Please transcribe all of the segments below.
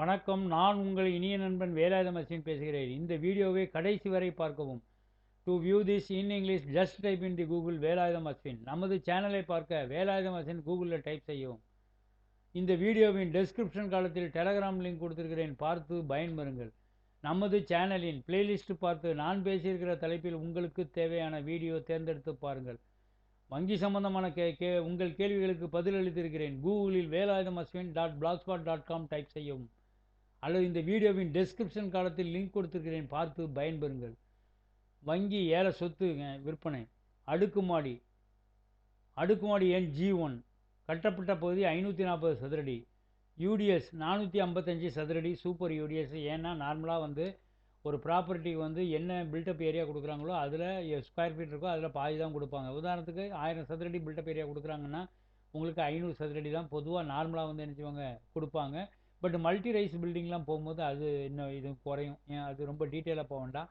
வணக்கம். நான் உங்கள் இனிய நண்பன் வேலாயுதம் அஸ்வின் பேசுகிறேன். இந்த வீடியோவை கடைசி வரை பார்க்கவும். To view this in English just type in the Google Velayudham Ashwin நமது சேனலை பார்க்க வேலாயுத அஸ்வின் கூகுளில் டைப் செய்யவும். இந்த வீடியோவின் டெஸ்கிரிப்ஷன் காலத்தில் டெலகிராம் லிங்க் கொடுத்திருக்கிறேன். பார்த்து பயன்பெறுங்கள். நமது சேனலின் பிளேலிஸ்ட் பார்த்து நான் பேசியிருக்கிற தலைப்பில் உங்களுக்கு தேவையான வீடியோ தேர்ந்தெடுத்து பாருங்கள். வங்கி சம்பந்தமான கே கே உங்கள் கேள்விகளுக்கு பதிலளித்திருக்கிறேன். கூகுளில் Velayudham Ashwin dot blogspot dot com type செய்யவும். அல்லது இந்த வீடியோவின் டெஸ்கிரிப்ஷன் காலத்தில் லிங்க் கொடுத்துருக்கிறேன் பார்த்து பயன்பெறுங்கள். வங்கி ஏல சொத்து விற்பனை. அடுக்குமாடி. அடுக்குமாடி எண் ஜி ஒன் கட்டப்பட்ட பகுதி ஐநூற்றி நாற்பது சதுரடி யூடிஎஸ் நானூற்றி ஐம்பத்தஞ்சு சதுரடி. சூப்பர் யூடிஎஸ் ஏன்னா நார்மலாக வந்து ஒரு ப்ராப்பர்ட்டிக்கு வந்து என்ன பில்டப் ஏரியா கொடுக்குறாங்களோ அதில் ஸ்கொயர் ஃபீட் இருக்கோ அதில் பாதி தான் கொடுப்பாங்க. உதாரணத்துக்கு ஆயிரம் சதுரடி பில்டப் ஏரியா கொடுக்குறாங்கன்னா உங்களுக்கு ஐநூறு சதுரடி தான் பொதுவாக நார்மலாக வந்து என்ன செய்வாங்க கொடுப்பாங்க. பட் மல்டி ரைஸ் பில்டிங்லாம் போகும்போது அது இன்னும் இது குறையும். ஏன்? அது ரொம்ப டீட்டெயிலாக போக வேண்டாம்.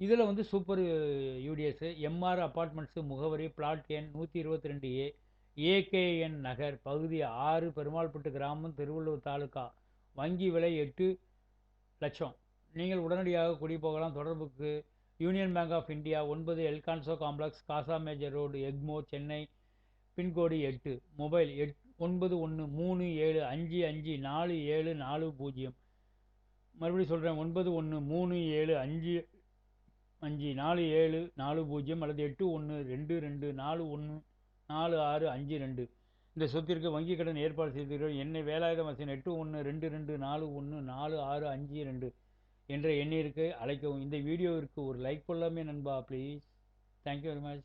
இதில் வந்து super U D S M R apartments முகவரி பிளாட் எண் நூற்றி இருபத்தி ரெண்டு ஏ ஏகேஎன் நகர் பகுதி ஆறு பெருமாள்பட்டு கிராமம் திருவள்ளூர் தாலுக்கா வங்கி விலை எட்டு லட்சம். நீங்கள் உடனடியாக குடிபோகலாம் தொடர்புக்கு யூனியன் பேங்க் ஆஃப் இந்தியா ஒன்பது Elcanso complex Casa Major road Egmore Chennai pincode எட்டு மொபைல் எட் ஒன்பது ஒன்று மூணு ஏழு அஞ்சு அஞ்சு நாலு ஏழு நாலு பூஜ்ஜியம். மறுபடியும் சொல்கிறேன் ஒன்பது ஒன்று மூணு ஏழு அஞ்சு அஞ்சு நாலு ஏழு நாலு பூஜ்ஜியம் அல்லது எட்டு ஒன்று ரெண்டு ரெண்டு நாலு ஒன்று நாலு ஆறு அஞ்சு ரெண்டு. இந்த சொத்திற்கு வங்கிக் கடன் ஏற்பாடு செய்திருக்கிறோம் என்னை வேலாயுத வசன் எட்டு ஒன்று ரெண்டு ரெண்டு நாலு ஒன்று நாலு ஆறு அஞ்சு ரெண்டு என்ற எண்ணிற்கு அழைக்கவும். இந்த வீடியோவிற்கு ஒரு லைக் கொள்ளாமே நண்பா ப்ளீஸ் தேங்க்யூ வெரி மச்